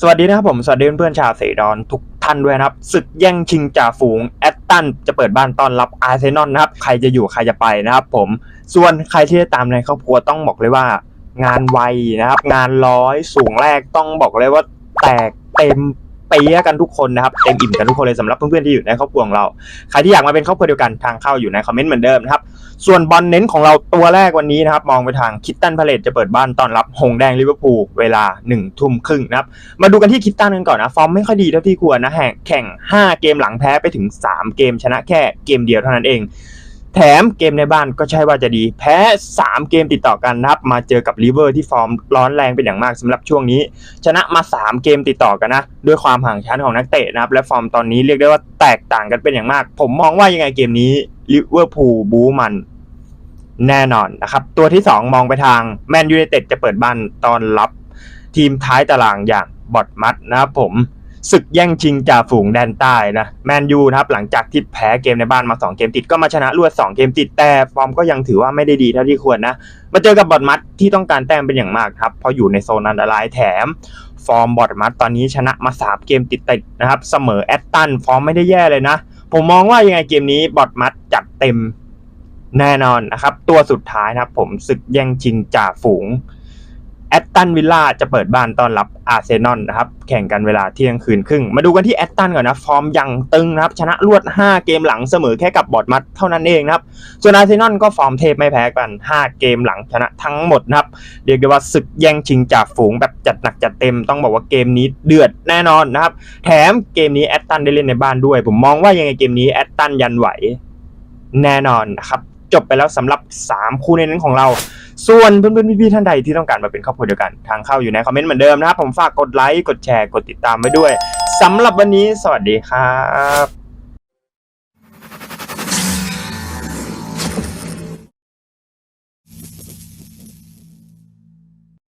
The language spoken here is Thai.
สวัสดีนะครับผม สวัสดีเพื่อนๆชาวเซดอนทุกท่านด้วยนะครับศึกแย่งชิงจ่าฝูงแอตตันจะเปิดบ้านต้อนรับอาร์เซนอลนะครับ ใครจะอยู่ใครจะไปนะครับผมส่วนใครที่ได้ตามในครอบครัวต้องบอกเลยว่า งานไวนะครับ งานร้อยสูงแรกต้องบอกเลยว่าแตกเต็ม เปียกันทุกคนนะครับเต็มอิ่มกันทุกคนเลยสำหรับเพื่อนๆที่อยู่ในครอบครัวของเราใครที่อยากมาเป็นครอบครัวเดียวกันทางเข้าอยู่ในคอมเมนต์เหมือนเดิมนะครับส่วนบอลเน้นของเราตัวแรกวันนี้นะครับมองไปทางคิตตันพาเลตจะเปิดบ้านต้อนรับหงแดงลิเวอร์พูลเวลา1นึ่ทุ่มครึ่งนะครับมาดูกันที่คิตตันกันก่อนนะฟอร์มไม่ค่อยดีเท่าที่ควรนะแห่งแข่ง 5 เกมหลังแพ้ไปถึง 3 เกมชนะแค่เกมเดียวเท่านั้นเอง แถมเกมในบ้านก็ใช่ว่าจะดี แพ้ 3 เกมติดต่อกันนะครับ มาเจอกับลิเวอร์ที่ฟอร์มร้อนแรงเป็นอย่างมากสำหรับช่วงนี้ ชนะมา 3 เกมติดต่อกันนะ ด้วยความห่างชั้นของนักเตะนะครับ และฟอร์มตอนนี้เรียกได้ว่าแตกต่างกันเป็นอย่างมาก ผมมองว่ายังไงเกมนี้ลิเวอร์พูลบูมันแน่นอนนะครับ ตัวที่ 2 มองไปทางแมนยูไนเต็ดจะเปิดบ้านตอนรับทีมท้ายตารางอย่างบอดมัดนะครับผม ศึกแย่งชิงจ่าฝูงแดนใต้นะแมนยูนะครับหลังจากที่แพ้เกมในบ้านมา 2 เกมติดก็มาชนะรวด 2 เกมติดแต่ฟอร์มก็ยังถือว่าไม่ได้ดีเท่าที่ควรนะ มาเจอกับบอดมัดที่ต้องการแต้มเป็นอย่างมากครับเพราะอยู่ในโซนอันตรายแถม ฟอร์มบอดมัดตอนนี้ชนะมา 3 เกมติดติดนะครับเสมอแอตตันฟอร์มไม่ได้แย่เลยนะ ผมมองว่ายังไงเกมนี้บอดมัดจัดเต็มแน่นอนนะครับตัวสุดท้ายนะครับผมศึกแย่งชิงจ่าฝูง แอตตันวิลล่าจะเปิดบ้านต้อนรับอาร์เซนอลนะครับแข่งกันเวลาเที่ยงคืนครึ่ง มาดูกันที่แอตตันก่อนนะ ฟอร์มยังตึงนะครับ ชนะรวด 5 เกมหลังเสมอแค่กับบอดมัดเท่านั้นเองนะครับ ส่วนอาร์เซนอลก็ฟอร์มเทพไม่แพ้กัน 5 เกมหลังชนะทั้งหมดนะครับ เรียกได้ว่าศึกแย่งชิงจ่าฝูงแบบจัดหนักจัดเต็มต้องบอกว่าเกมนี้เดือดแน่นอนนะครับ แถมเกมนี้แอตตันได้เล่นในบ้านด้วย ผมมองว่ายังไงเกมนี้แอตตันยันไหวแน่นอนนะครับจบไปแล้วสำหรับ 3 คู่ในนั้นของเรา ส่วนเพื่อนๆพี่ๆท่านใดที่ต้องการมาเป็นครอบครัวเดียวกันทางเข้าอยู่ในคอมเมนต์เหมือนเดิมนะครับผมฝากกดไลค์กดแชร์กดติดตามไว้ด้วยสำหรับวันนี้สวัสดีครับ